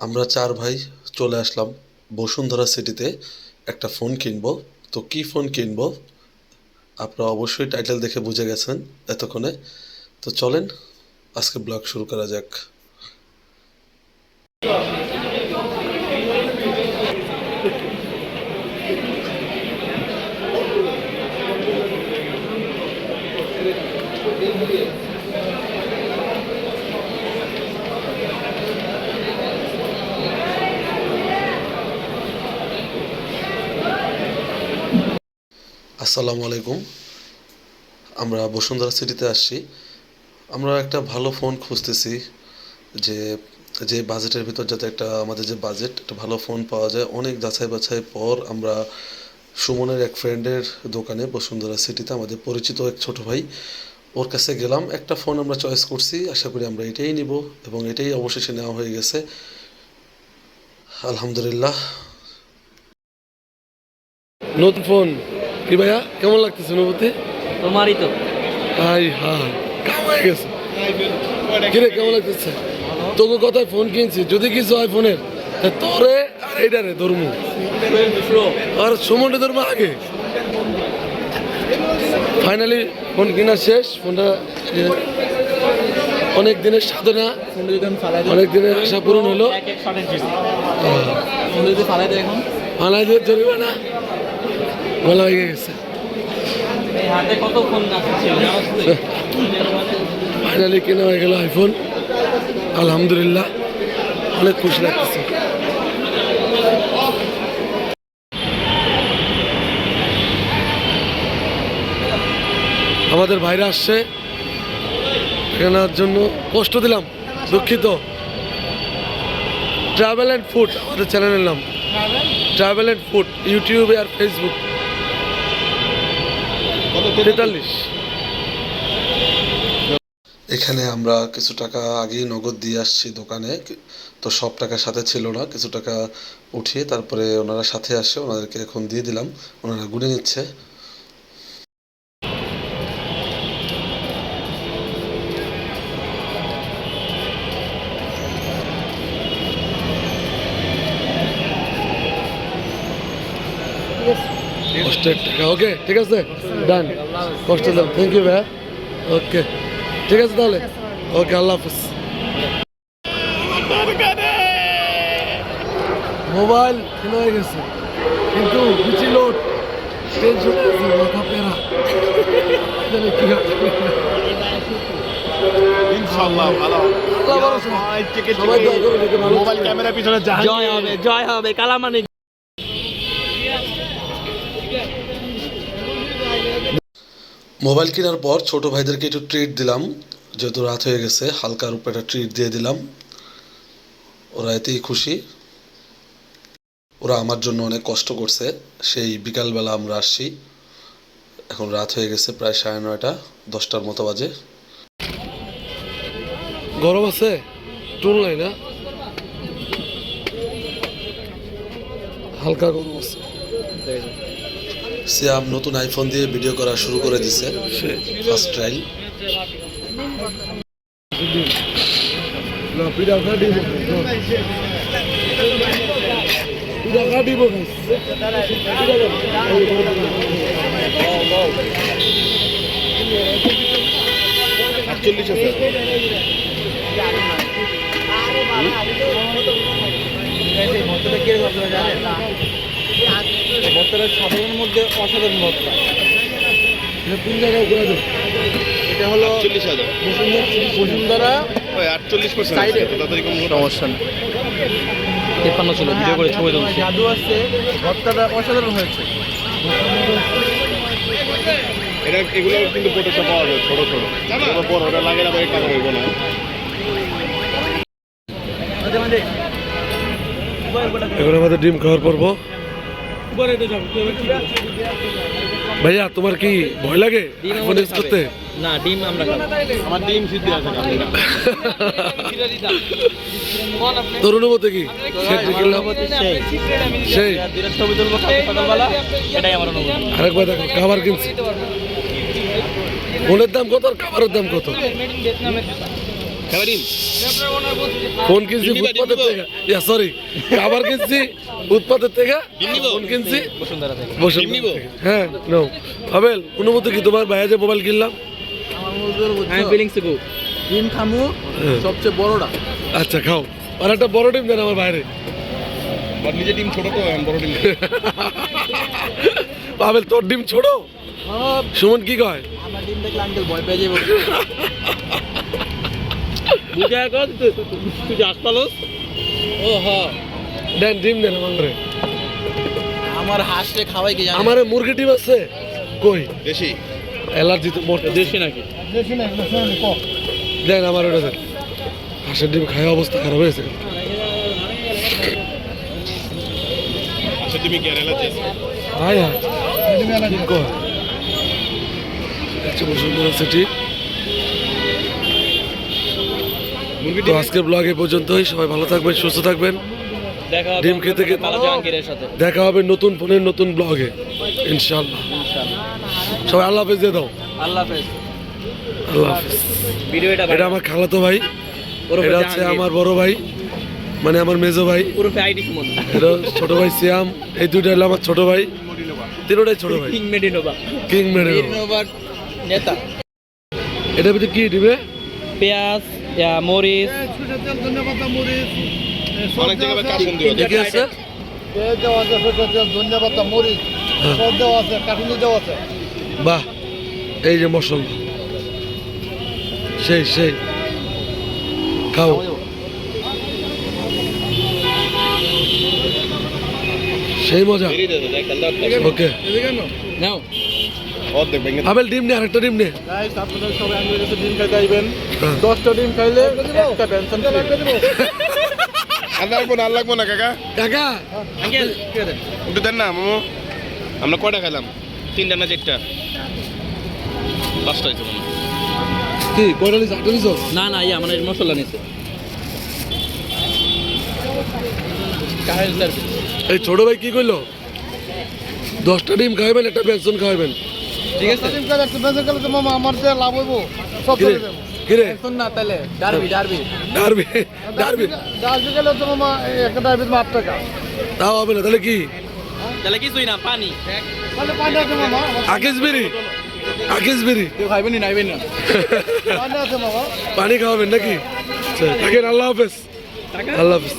আমরা চার ভাই চলে আসলাম বসুন্ধরা সিটিতে একটা ফোন কিনব। তো কি ফোন কিনব? আপনারা অবশ্যই টাইটেল দেখে বুঝে গেছেন এতক্ষণে। তো চলেন, আজকে ব্লগ শুরু করা যাক। আসসালামু আলাইকুম। আমরা বসুন্ধরা সিটিতে আসছি। আমরা একটা ভালো ফোন খুঁজতেছি যে যে বাজেটের ভিতর যাতে একটা আমাদের যে বাজেট, একটা ভালো ফোন পাওয়া যায়। অনেক যাচাই বাছাই পর আমরা সুমনের এক ফ্রেন্ডের দোকানে বসুন্ধরা সিটিতে আমাদের পরিচিত এক ছোট ভাই, ওর কাছে গেলাম। একটা ফোন আমরা চয়েস করছি। আশা করি আমরা এটাই নিব এবং এটাই অবশেষে নেওয়া হয়ে গেছে। আলহামদুলিল্লাহ। নতুন ফোন। কি ভাইয়া? কেমন লাগতেছে অনুভূতি? তোমারই তো হাই হ্যাঁ কামাই গেছে। কিরে কেমন লাগতেছে? তোকে কথায় ফোন কিনছি যদি কিছু হয় ফোনের তোরে আর এইটারে ধর্ম। আর সুমনটা ধর্ম আগে। ফাইনালি ফোন কেনা শেষ ফোনটা অনেক দিনের সাধনা অনেক দিনের আশা পূরণ হলো। ফালাই দিয়ে জরিমানা। বলা হয়ে গেছে? ফাইনালি কেনা হয়ে গেল আইফোন আলহামদুলিল্লাহ অনেক খুশি লাগতেছে। আমাদের ভাইরা আসছে। কেনার জন্য কষ্ট দিলাম দুঃখিত। ট্রাভেল অ্যান্ড ফুড আমাদের চ্যানেলের নাম। ট্রাভেল অ্যান্ড ফুড ইউটিউবে আর ফেসবুক তেতাল্লিশ। এখানে আমরা কিছু টাকা আগেই নগদ দিয়ে আসছি দোকানে তো সব টাকা সাথে ছিল না কিছু টাকা উঠিয়ে তারপরে ওনারা সাথে আসে ওনাদেরকে এখন দিয়ে দিলাম ওনারা গুনে নিচ্ছে। কষ্টের টাকা ওকে ঠিক আছে? ডান কষ্ট দাও। থ্যাংক ইউ ভাইয়া। ওকে ঠিক আছে তাহলে? ওকে আল্লাহ হাফিজ। মোবাইল কেনা হয়ে গেছে। কিন্তু বিচি লোড। টেনশন আছে মাথা পেরা। জানি কি হবে। ইনশাআল্লাহ ভালো সবাই দোয়া করুন, মোবাইল ক্যামেরা পিছনে জয় হবে জয় হবে। কালামানি মোবাইল কেনার পর ছোট ভাইদেরকে একটু ট্রিট দিলাম। যেহেতু রাত হয়ে গেছে হালকার উপর একটা ট্রিট দিয়ে দিলাম। ওরা এতেই খুশি। ওরা আমার জন্য অনেক কষ্ট করছে। সেই বিকালবেলা আমরা আসছি। এখন রাত হয়ে গেছে প্রায় সাড়ে নয়টা, দশটার মতো বাজে। গরম আছে? টুল নাই না? হালকা গরম আছে। সিয়াম নতুন আইফোন দিয়ে ভিডিও করা শুরু করে দিছে। ফার্স্ট ট্রাইল আটচল্লিশ আছে। ভক্তদের সাধারণের মধ্যে অসাধারণ ভক্ত কোন জায়গায় ঘুরে এটা হলো আটচল্লিশ হাজার। বসুন্ধরা ওই আটচল্লিশ পার্সেন্ট এ। তাড়াতাড়ি কোনো সমস্যা নেই। তেপ্পান্ন ছিল ভিডিও করে ছবি তুলছি। জাদু আছে ভর্তাটা অসাধারণ হয়েছে। এটা এগুলো কিন্তু ফটোশপ পাওয়া যায় ছোট ছোট। বড় ওটা লাগে না টাকা হইব না। এখন আমাদের ডিম খাওয়ার পর্ব। ভাইয়া তোমার কি ভয় লাগে করতে? না ডিম আমরা আমার ডিম সিদ্ধ আছে তোর অনুভূতি কি? সেই আরেকবার দেখো খাবার কিনছি। ফোনের দাম কত আর খাবারের দাম কত? ফোন কিনছি? ফুটপাতের থেকে। ইয়া সরি খাবার কিনছি? ফুটপাতের থেকে? ফোন কিনছি? বসুন্ধরা। হ্যাঁ নো আবেল অনুমতি কি তোমার যে মোবাইল কিনলাম? আমার মজুর আমি ফিলিংস গো ডিম খামু হ্যাঁ। সবচেয়ে বড়টা। আচ্ছা খাও। আর একটা বড় টিম দেন আমার বাইরে। নিজে টিম ছোট তো বড় টিম আবেল তোর ডিম ছোট? সুমন কি কয়? আমার ডিম দেখলে আঙ্কেল ভয় পেয়ে যাব। কর তুই তুই যাস পালোস ও হ্যাঁ দেন ডিম দেন আমার আমার হাঁসে খাওয়াই কি জানি আমার মুরগি ডিম আছে কই দেশি অ্যালার্জি তো মোট দেশি নাকি দেন আমার ওটা দেন হাঁসের ডিম খাওয়া অবস্থা খারাপ হয়েছে আচ্ছা তুমি কি আর এলাচি হাই হাই কি কয় আচ্ছা বসুন্ধরা সিটি মুরগি তো আজকের ব্লগ এ পর্যন্তই। সবাই ভালো থাকবেন সুস্থ থাকবেন। দেখা হবে ডিম খেতে খেতে- দেখা হবে নতুন ফোনের নতুন ব্লগে ইনশাল্লাহ সবাই আল্লাহ হাফেজ দিয়ে দাও। আল্লাহ হাফেজ। আল্লাহ হাফেজ। এটা আমার খালাতো ভাই। এটা হচ্ছে আমার বড় ভাই। মানে আমার মেজো ভাই। এটা ছোট ভাই সিয়াম। এই দুইটা হলো আমার ছোট ভাই। তিনটাই ছোট ভাই। কিং মেডিনোভা। কিং মেরে নেতা। এটা ভিতরে কি দিবে? পেঁয়াজ মরিচ। বাহ এই যে মশলা। সেই সেই। খাও। সেই মজা। ওকে। নাও। অর্ধেক ভেঙে আবেল ডিম নে আরেকটা ডিম নে। গাইস আপনারা সবাই আমাদের কাছে ডিম খাইতে আইবেন হ্যাঁ। দশটা ডিম খাইলে একটা পেনশন আর লাগবো না আর লাগবো না কাকা? কাকা। আঙ্কেল দেন? একটু দেন না মামু। আমরা কয়টা খেলাম তিনটা না চারটা? পাঁচটা হয়েছে মনে। কি কয়টা নিস আটটা নিস না না ইয়া মানে মশলা নিছে। এই ছোট ভাই কি করল দশটা ডিম খাইবেন একটা পেনশন খাওয়াবেন ঠিক আছে? একটা খেলে তো মামা আমার যে লাভ হইব সব চলে যাব। কিরে? পেনশন না তাহলে derby derby. Derby derby derby. গেলে তো মামা একটা ডারবি টাকা। তাও হবে না তাহলে কি? তাহলে কিছুই না পানি। তাহলে পানি আছে মামা আকিস বিড়ি? আকিস বিড়ি? কেউ খাইবেন না নাইবেন না। পানি আছে মামা। পানি খাওয়াবেন নাকি? আচ্ছা, থাকেন আল্লাহ হাফেজ। আল্লাহ হাফেজ।